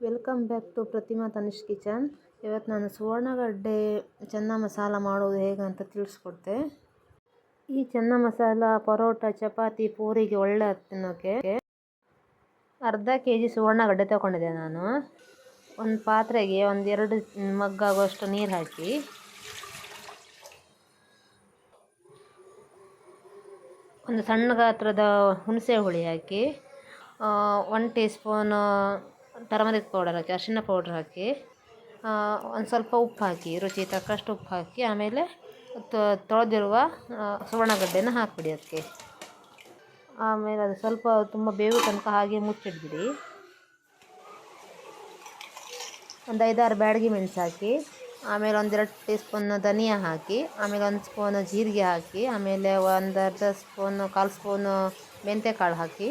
Welcome back to Prathima Tanish kitchen. ಇವತ್ತು ನಾನು ಸುವರ್ಣಗಡ್ಡೆ ಚೆನ್ನ ಮಸಾಲ ಮಾಡೋದು ಹೇಗೆ ಅಂತ ತಿಳಿಸ್ಕೊಡ್ತೆ. ಈ ಚೆನ್ನ ಮಸಾಲ, ಪರೋಟ, ಚಪಾತಿ, ಪೂರಿಗೆ ಒಳ್ಳೆ ತಿನ್ನೋಕ್ಕೆ ಅರ್ಧ ಕೆ ಜಿ ಸುವರ್ಣಗಡ್ಡೆ ತಗೊಂಡಿದ್ದೆ ನಾನು. ಒಂದು ಪಾತ್ರೆಗೆ ಒಂದು ಎರಡು ಮಗ್ಗಾಗುವಷ್ಟು ನೀರು ಹಾಕಿ. ಒಂದು ಸಣ್ಣ ಗಾತ್ರದ ಹುಣಸೆ ಹುಳಿ ಹಾಕಿ one teaspoon turmeric powder ಹಾಕಿ, ಅರಿಶಿನ ಪೌಡ್ರ್ ಹಾಕಿ ಒಂದು ಸ್ವಲ್ಪ ಉಪ್ಪು ಹಾಕಿ, ರುಚಿ ತಕ್ಕಷ್ಟು ಉಪ್ಪು ಹಾಕಿ, ಆಮೇಲೆ ತೊಳೆದಿರುವ ಸುವರ್ಣಗಡ್ಡೆನ ಹಾಕಿಬಿಡಿ ಅದಕ್ಕೆ. ಆಮೇಲೆ ಅದು ಸ್ವಲ್ಪ ತುಂಬ ಬೇವು ತನಕ ಹಾಗೆ ಮುಚ್ಚಿಡ್ಬಿಡಿ. ಒಂದು ಐದಾರು ಬ್ಯಾಡಗಿ ಮೆಣಸು ಹಾಕಿ, ಆಮೇಲೆ ಒಂದೆರಡು ಟೀ ಸ್ಪೂನ್ ಧನಿಯಾ ಹಾಕಿ, ಆಮೇಲೆ ಒಂದು ಸ್ಪೂನು ಜೀರಿಗೆ ಹಾಕಿ, ಆಮೇಲೆ ಒಂದು ಅರ್ಧ ಸ್ಪೂನು, ಕಾಲು ಸ್ಪೂನು ಮೆಂತ್ಯಕಾಳು ಹಾಕಿ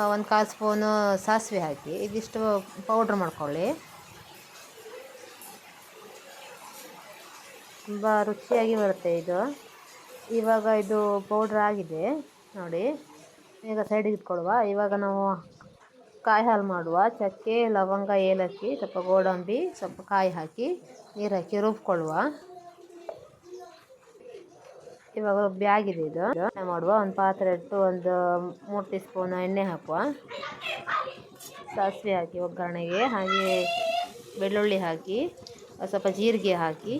ಒಂದು ಕಾಲು ಸ್ಪೂನು ಸಾಸಿವೆ ಹಾಕಿ, ಇದಿಷ್ಟು ಪೌಡ್ರ್ ಮಾಡ್ಕೊಳ್ಳಿ. ತುಂಬ ರುಚಿಯಾಗಿ ಬರುತ್ತೆ ಇದು. ಇವಾಗ ಇದು ಪೌಡ್ರ್ ಆಗಿದೆ, ನೋಡಿ. ಈಗ ಸೈಡಿಗೆ ಇಟ್ಕೊಳುವ. ಇವಾಗ ನಾವು ಕಾಯಿ ಹಾಲು ಮಾಡುವ. ಚಕ್ಕೆ, ಲವಂಗ, ಏಲಕ್ಕಿ, ಸ್ವಲ್ಪ ಗೋಡಂಬಿ, ಸ್ವಲ್ಪ ಕಾಯಿ ಹಾಕಿ, ನೀರು ಹಾಕಿ ರುಬ್ಕೊಳ್ಳುವ. ಇವಾಗ ಬ್ಯಾಗ್ ಇದೆ. ಇದು ಮಾಡುವ. ಒಂದು ಪಾತ್ರೆ ಇಟ್ಟು ಒಂದು ಮೂರು ಟೀ ಸ್ಪೂನ್ ಎಣ್ಣೆ ಹಾಕುವ. ಸಾಸಿವೆ ಹಾಕಿ ಒಗ್ಗರಣೆಗೆ. ಹಾಗೆ ಬೆಳ್ಳುಳ್ಳಿ ಹಾಕಿ ಸ್ವಲ್ಪ ಜೀರಿಗೆ ಹಾಕಿ,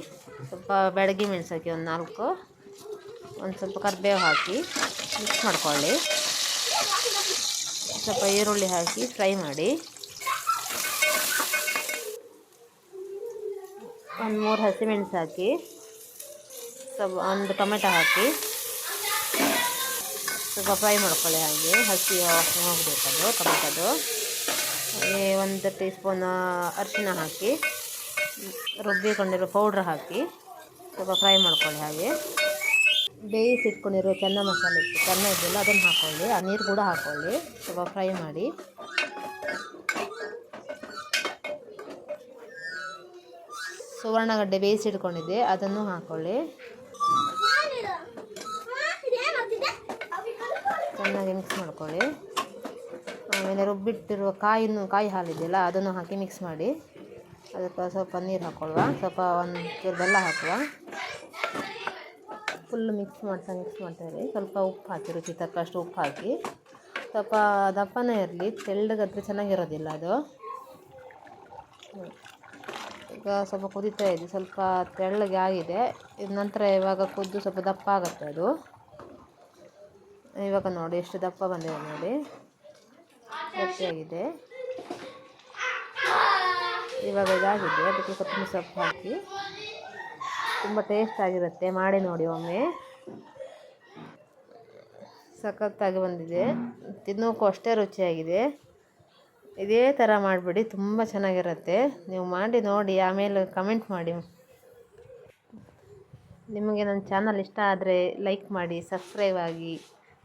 ಸ್ವಲ್ಪ ಬೆಳಗ್ಗೆ ಮೆಣಸು ಹಾಕಿ ಒಂದು ನಾಲ್ಕು, ಒಂದು ಸ್ವಲ್ಪ ಕರಿಬೇವು ಹಾಕಿ ಮಿಕ್ಸ್ ಮಾಡ್ಕೊಳ್ಳಿ. ಸ್ವಲ್ಪ ಈರುಳ್ಳಿ ಹಾಕಿ ಫ್ರೈ ಮಾಡಿ. ಒಂದು ಮೂರು ಹಸಿಮೆಣಸು ಹಾಕಿ. ಸ್ವಲ್ಪ ಒಂದು ಟೊಮೆಟೊ ಹಾಕಿ ಸ್ವಲ್ಪ ಫ್ರೈ ಮಾಡ್ಕೊಳ್ಳಿ ಹಾಗೆ. ಹಸಿ ಹೋಗಬೇಕದು ಟೊಮೆಟೊದು. ಒಂದು ಟೀ ಸ್ಪೂನ್ ಅರಿಶಿನ ಹಾಕಿ, ರುಬ್ಬಿಕೊಂಡಿರೋ ಪೌಡ್ರ್ ಹಾಕಿ ಸ್ವಲ್ಪ ಫ್ರೈ ಮಾಡ್ಕೊಳ್ಳಿ ಹಾಗೆ. ಬೇಯಿಸಿಟ್ಕೊಂಡಿರೋ ಚೆನ್ನ ಮಸಾಲೆ ಇತ್ತು, ಚೆನ್ನ ಇದೆಯಲ್ಲ ಅದನ್ನು ಹಾಕ್ಕೊಳ್ಳಿ ಆ ನೀರು ಕೂಡ ಹಾಕ್ಕೊಳ್ಳಿ ಸ್ವಲ್ಪ ಫ್ರೈ ಮಾಡಿ. ಸುವರ್ಣಗಡ್ಡೆ ಬೇಯಿಸಿಟ್ಕೊಂಡಿದ್ದೆ ಅದನ್ನು ಹಾಕ್ಕೊಳ್ಳಿ ಚೆನ್ನಾಗಿ ಮಿಕ್ಸ್ ಮಾಡ್ಕೊಳ್ಳಿ. ಆಮೇಲೆ ರುಬ್ಬಿಟ್ಟಿರುವ ಕಾಯಿನೂ ಕಾಯಿ ಹಾಲಿದೆಯಲ್ಲ, ಅದನ್ನು ಹಾಕಿ ಮಿಕ್ಸ್ ಮಾಡಿ. ಅದಕ್ಕೆ ಸ್ವಲ್ಪ ನೀರು ಹಾಕ್ಕೊಳ್ವ. ಸ್ವಲ್ಪ ಒಂದು ಚೂರು ಬೆಲ್ಲ ಹಾಕುವ. ಫುಲ್ ಮಿಕ್ಸ್ ಮಾಡ್ತಾ ಮಿಕ್ಸ್ ಮಾಡ್ತಾ ಇರಿ. ಸ್ವಲ್ಪ ಉಪ್ಪು ಹಾಕಿ ರುಚಿ ತಕ್ಕಷ್ಟು ಉಪ್ಪು ಹಾಕಿ. ಸ್ವಲ್ಪ ದಪ್ಪನೇ ಇರಲಿ, ತೆಳ್ಳಗಾದರೆ ಚೆನ್ನಾಗಿರೋದಿಲ್ಲ ಅದು. ಈಗ ಸ್ವಲ್ಪ ಕುದಿತಾ ಇದೆ ಸ್ವಲ್ಪ ತೆಳ್ಳಗೆ ಆಗಿದೆ. ಇದು ನಂತರ ಇವಾಗ ಕುದ್ದು ಸ್ವಲ್ಪ ದಪ್ಪ ಆಗುತ್ತೆ ಅದು. ಇವಾಗ ನೋಡಿ ಎಷ್ಟು ದಪ್ಪ ಬಂದಿದೆ ನೋಡಿ. ಗಟ್ಟಿಯಾಗಿದೆ. ಇವಾಗ ಇದಾಗಿದೆ. ಅದಕ್ಕೆ ಕೊತ್ತಂಬರಿ ಸೊಪ್ಪು ಹಾಕಿ. ತುಂಬ ಟೇಸ್ಟ್ ಆಗಿರುತ್ತೆ. ಮಾಡಿ ನೋಡಿ ಒಮ್ಮೆ. ಸಖತ್ತಾಗಿ ಬಂದಿದೆ. ತಿನ್ನೋಕ್ಕೂ ಅಷ್ಟೇ ರುಚಿಯಾಗಿದೆ. ಇದೇ ಥರ ಮಾಡಿಬಿಡಿ. ತುಂಬ ಚೆನ್ನಾಗಿರುತ್ತೆ. ನೀವು ಮಾಡಿ ನೋಡಿ. ಆಮೇಲೆ ಕಮೆಂಟ್ ಮಾಡಿ. ನಿಮಗೆ ನನ್ನ ಚಾನಲ್ ಇಷ್ಟ ಆದರೆ ಲೈಕ್ ಮಾಡಿ ಸಬ್ಸ್ಕ್ರೈಬ್ ಆಗಿ.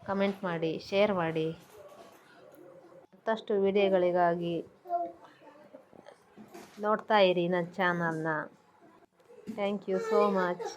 ಕಮೆಂಟ್ ಮಾಡಿ ಶೇರ್ ಮಾಡಿ. ಮತ್ತಷ್ಟು ವಿಡಿಯೋಗಳಿಗಾಗಿ ನೋಡ್ತಾ ಇರಿ ನನ್ನ ಚಾನಲ್ನ. Thank you so much